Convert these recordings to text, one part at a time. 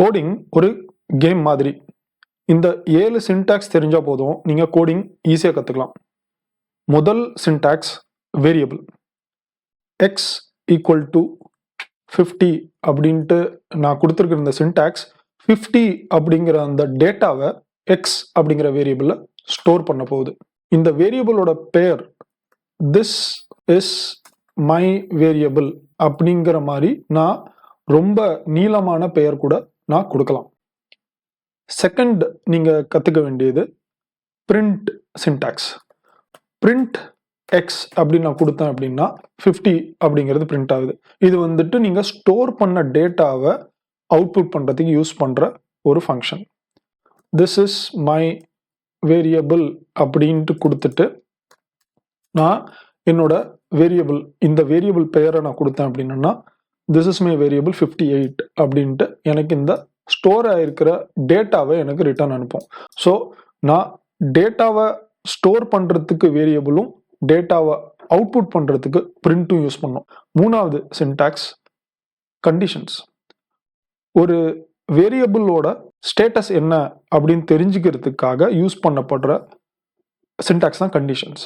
Coding ஒரு game மாதிரி. இந்த ஏழு சின்டாக்ஸ் தெரிஞ்சால் போதும். நீங்கள் கோடிங் ஈஸியாக கற்றுக்கலாம் முதல் syntax variable X equal to fifty அப்படின்ட்டு நான் கொடுத்துருக்குற இந்த சின்டாக்ஸ் ஃபிஃப்டி அப்படிங்கிற அந்த டேட்டாவை எக்ஸ் அப்படிங்கிற வேரியபிளில் ஸ்டோர் பண்ண போகுது. இந்த வேரியபிளோட பெயர் திஸ் இஸ் மை வேரியபிள் அப்படிங்கிற மாதிரி நான் ரொம்ப நீளமான பெயர் கூட நான் கொடுக்கலாம். செகண்ட் நீங்கள் கற்றுக்க வேண்டியது பிரிண்ட் சின்டாக்ஸ் பிரிண்ட் எக்ஸ் அப்படின்னு நான் கொடுத்தேன் அப்படின்னா ஃபிஃப்டி அப்படிங்கிறது பிரிண்ட் ஆகுது. இது வந்துட்டு நீங்கள் ஸ்டோர் பண்ண டேட்டாவை அவுட்புட் பண்ணுறதுக்கு யூஸ் பண்ணுற ஒரு function this is my variable அப்படின்ட்டு கொடுத்துட்டு நான் என்னோட வேரியபிள் இந்த வேரியபிள் பெயரை நான் கொடுத்தேன் அப்படின்னா this is my variable fifty eight அப்படின்ட்டு எனக்கு இந்த ஸ்டோர் ஆகிருக்கிற டேட்டாவை எனக்கு ரிட்டர்ன் அனுப்பும். ஸோ நான் டேட்டாவை ஸ்டோர் பண்ணுறதுக்கு வேரியபிளும் டேட்டாவை அவுட்புட் பண்ணுறதுக்கு பிரிண்ட்டும் யூஸ் பண்ணோம். மூணாவது சின்டாக்ஸ் கண்டிஷன்ஸ் ஒரு வேரியபிளோட ஸ்டேட்டஸ் என்ன அப்படின்னு தெரிஞ்சுக்கிறதுக்காக யூஸ் பண்ணப்படுற சின்டாக்ஸ் தான் conditions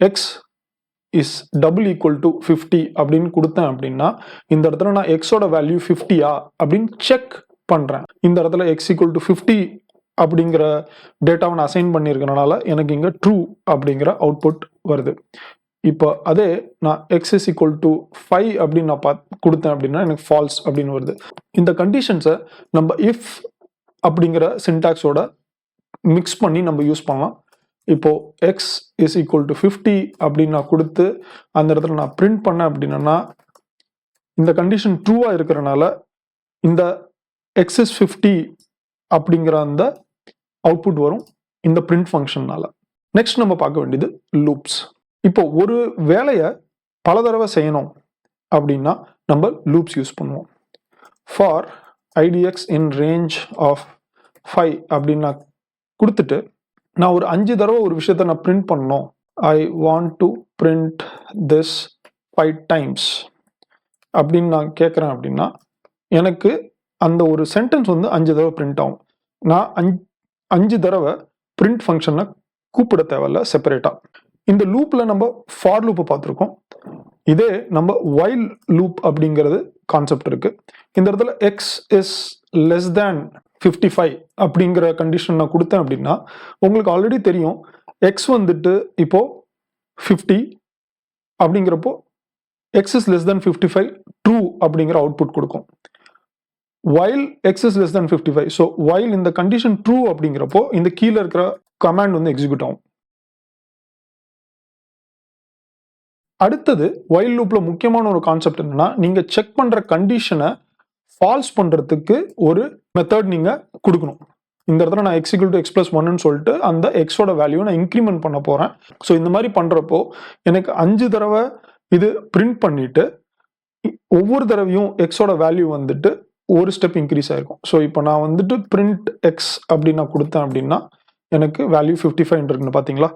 X is double equal to fifty அப்படின்னு கொடுத்தேன் அப்படின்னா இந்த இடத்துல நான் எக்ஸோட வேல்யூ ஃபிஃப்டியா அப்படின்னு செக் பண்ணுறேன் இந்த இடத்துல எக்ஸ் ஈக்குவல் டு ஃபிஃப்டி அப்படிங்கிற டேட்டாவை நான் அசைன் பண்ணியிருக்கனால எனக்கு இங்கே ட்ரூ அப்படிங்கிற அவுட்புட் வருது. இப்போ அதே நான் X is equal to five அப்படின்னு நான் பார்த்து கொடுத்தேன் அப்படின்னா எனக்கு ஃபால்ஸ் அப்படின்னு வருது. இந்த கண்டிஷன்ஸை நம்ம இஃப் அப்படிங்கிற சின்டாக்ஸோட மிக்ஸ் பண்ணி நம்ம யூஸ் பண்ணலாம். இப்போ X is equal to fifty அப்படின்னு நான் கொடுத்து அந்த இடத்துல நான் பிரிண்ட் பண்ணேன் அப்படின்னா இந்த கண்டிஷன் ட்ரூவாக இருக்கிறனால இந்த எக்ஸ் இஸ் ஃபிஃப்டி அப்படிங்கிற அந்த அவுட்புட் வரும் இந்த பிரிண்ட் ஃபங்க்ஷன்னால நெக்ஸ்ட் நம்ம பார்க்க வேண்டியது லூப்ஸ் இப்போ ஒரு வேலையை பல தடவை செய்யணும் அப்படின்னா நம்ம லூப்ஸ் யூஸ் பண்ணுவோம். For I D X in range of five அப்படின்னு நான் கொடுத்துட்டு நான் ஒரு அஞ்சு தடவை ஒரு விஷயத்த நான் பிரிண்ட் பண்ணோம் I want to print this five times அப்படின்னு நான் கேட்குறேன் அப்படின்னா எனக்கு அந்த ஒரு சென்டென்ஸ் வந்து அஞ்சு தடவை பிரிண்ட் ஆகும். நான் அஞ்சு அஞ்சு தடவை பிரிண்ட் ஃபங்க்ஷனை கூப்பிட தேவையில்ல செப்பரேட்டாக இந்த லூப்பில் நம்ம ஃபார் லூப்பை பார்த்துருக்கோம். இதே நம்ம வைல் லூப் அப்படிங்கிறது கான்செப்ட் இருக்குது இந்த இடத்துல X is less than fifty five அப்படிங்கிற கண்டிஷன் நான் கொடுத்தேன் அப்படின்னா உங்களுக்கு ஆல்ரெடி தெரியும் எக்ஸ் வந்துட்டு இப்போ ஃபிஃப்டி அப்படிங்கிறப்போ X is less than fifty five true அப்படிங்கிற அவுட்புட் கொடுக்கும். While X is less than fifty five so while இந்த கண்டிஷன் ட்ரூ அப்படிங்கிறப்போ இந்த கீழே இருக்கிற கமாண்ட் வந்து எக்ஸிக்யூட் ஆகும். அடுத்தது வைல் லூப்பில் முக்கியமான ஒரு கான்செப்ட் என்னன்னா நீங்கள் செக் பண்ணுற கண்டிஷனை ஃபால்ஸ் பண்ணுறதுக்கு ஒரு மெத்தட் நீங்கள் கொடுக்கணும். இந்த இடத்துல நான் எக்ஸிக்யூல் டு எக்ஸ் ப்ளஸ் ஒன்னு சொல்லிட்டு அந்த எக்ஸோட வேல்யூ நான் இன்க்ரிமெண்ட் பண்ண போகிறேன் ஸோ இந்த மாதிரி பண்ணுறப்போ எனக்கு அஞ்சு தடவை இது பிரிண்ட் பண்ணிவிட்டு ஒவ்வொரு தடவையும் எக்ஸோட வேல்யூ வந்துட்டு ஒரு ஸ்டெப் இன்க்ரீஸ் ஆயிருக்கும். ஸோ இப்போ நான் வந்துட்டு பிரிண்ட் எக்ஸ் அப்படின்னு நான் கொடுத்தேன் அப்படின்னா எனக்கு வேல்யூ ஃபிஃப்டி ஃபைவ் இருக்குன்னு பார்த்தீங்களா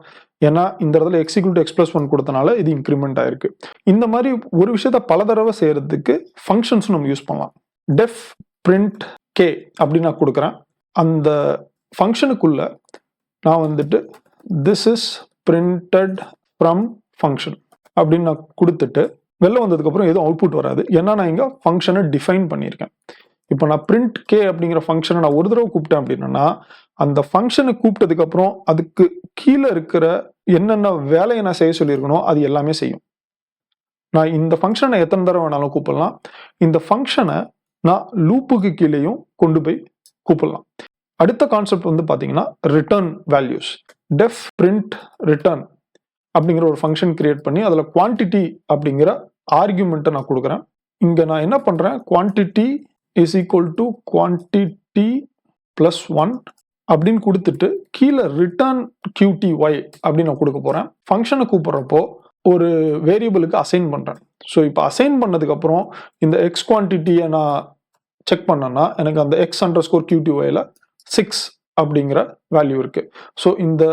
ஏன்னா இந்த இடத்துல எக்ஸிக்யூட் எக்ஸ் ப்ளஸ் ஒன் கொடுத்தனால இது இன்க்ரிமெண்ட் ஆயிருக்கு. இந்த மாதிரி ஒரு விஷயத்த பல தடவை செய்கிறதுக்கு ஃபங்க்ஷன்ஸும் நம்ம யூஸ் பண்ணலாம். டெஃப் பிரிண்ட் கே அப்படின்னு நான் கொடுக்குறேன். அந்த ஃபங்க்ஷனுக்குள்ள நான் வந்துட்டு this is printed from function அப்படின்னு நான் கொடுத்துட்டு வெளில வந்ததுக்கப்புறம் எதுவும் அவுட்புட் வராது. ஏன்னா நான் இங்கே ஃபங்க்ஷனை டிஃபைன் பண்ணியிருக்கேன். இப்போ நான் பிரிண்ட் கே அப்படிங்கிற ஃபங்க்ஷனை நான் ஒரு தடவை கூப்பிட்டேன் அப்படின்னா அந்த ஃபங்க்ஷனை கூப்பிட்டதுக்கப்புறம் அதுக்கு கீழே இருக்கிற என்னென்ன வேலையை நான் செய்ய சொல்லியிருக்கணும் அது எல்லாமே செய்யும். நான் இந்த ஃபங்க்ஷனை எத்தனை தடவை வேணாலும் கூப்பிடலாம். இந்த ஃபங்க்ஷனை நான் லூப்புக்கு கீழேயும் கொண்டு போய் கூப்பிடலாம். அடுத்த கான்செப்ட் வந்து பார்த்தீங்கன்னா return values def print return அப்படிங்கிற ஒரு ஃபங்க்ஷன் கிரியேட் பண்ணி அதில் குவான்டிட்டி அப்படிங்கிற ஆர்கியூமெண்ட்டை நான் கொடுக்குறேன். இங்கே நான் என்ன பண்ணுறேன் quantity is equal to quantity plus one அப்படின்னு கொடுத்துட்டு கீழே ரிட்டர்ன் கியூடி ஒய் அப்படின்னு நான் கொடுக்க போகிறேன் ஃபங்க்ஷனை கூப்பிட்றப்போ ஒரு வேரியபிளுக்கு அசைன் பண்ணுறேன் ஸோ இப்போ அசைன் பண்ணதுக்கப்புறம் இந்த எக்ஸ் குவான்டிட்டியை நான் செக் பண்ணேன்னா எனக்கு அந்த X under score Q T while six அப்படிங்கிற வேல்யூ இருக்குது ஸோ இந்த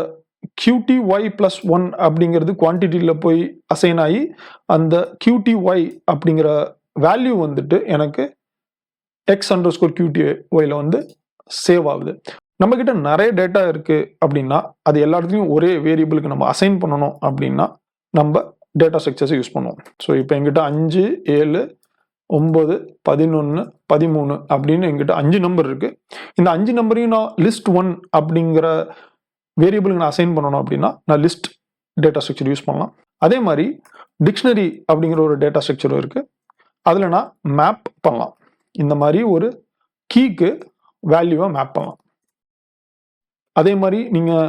Q T Y plus one அப்படிங்கிறது குவான்டிட்டியில் போய் அசைன் ஆகி அந்த கியூடி ஒய் அப்படிங்கிற வேல்யூ வந்துட்டு எனக்கு X under score Q T while வந்து சேவ் ஆகுது. நம்மக்கிட்ட நிறைய டேட்டா இருக்குது அப்படின்னா அது எல்லா இடத்துலையும் ஒரே வேரியபிளுக்கு நம்ம அசைன் பண்ணணும் அப்படின்னா நம்ம டேட்டா ஸ்ட்ரக்சர்ஸை யூஸ் பண்ணுவோம். ஸோ இப்போ எங்கிட்ட அஞ்சு ஏழு ஒம்பது பதினொன்று பதிமூணு அப்படின்னு எங்கிட்ட அஞ்சு நம்பர் இருக்குது இந்த அஞ்சு நம்பரையும் நான் லிஸ்ட் ஒன் அப்படிங்கிற வேரியபிளுக்கு நான் அசைன் பண்ணணும் அப்படின்னா நான் லிஸ்ட் டேட்டா ஸ்ட்ரக்சர் யூஸ் பண்ணலாம். அதே மாதிரி டிக்ஷனரி அப்படிங்கிற ஒரு டேட்டா ஸ்ட்ரக்சரும் இருக்குது அதில் நான் மேப் பண்ணலாம். இந்த மாதிரி ஒரு கீக்கு வேல்யூவை மேப் பண்ணலாம். அதே மாதிரி நீங்கள்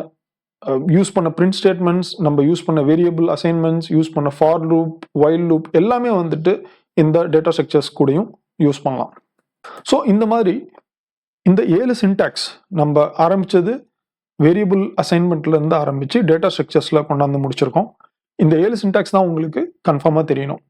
யூஸ் பண்ண பிரிண்ட் ஸ்டேட்மெண்ட்ஸ் நம்ம யூஸ் பண்ண வேரியபிள் அசைன்மெண்ட்ஸ் யூஸ் பண்ண ஃபார் லூப் வைல் லூப் எல்லாமே வந்துட்டு இந்த டேட்டா ஸ்ட்ரக்சர்ஸ் கூடயும் யூஸ் பண்ணலாம். ஸோ இந்த மாதிரி இந்த ஏழு சின்டாக்ஸ் நம்ம ஆரம்பிச்சது வேரியபிள் அசைன்மெண்ட்லேருந்து ஆரம்பித்து டேட்டா ஸ்ட்ரக்சர்ஸில் கொண்டாந்து முடிச்சிருக்கோம். இந்த ஏழு சின்டாக்ஸ் தான் உங்களுக்கு கன்ஃபார்மாக தெரியணும்.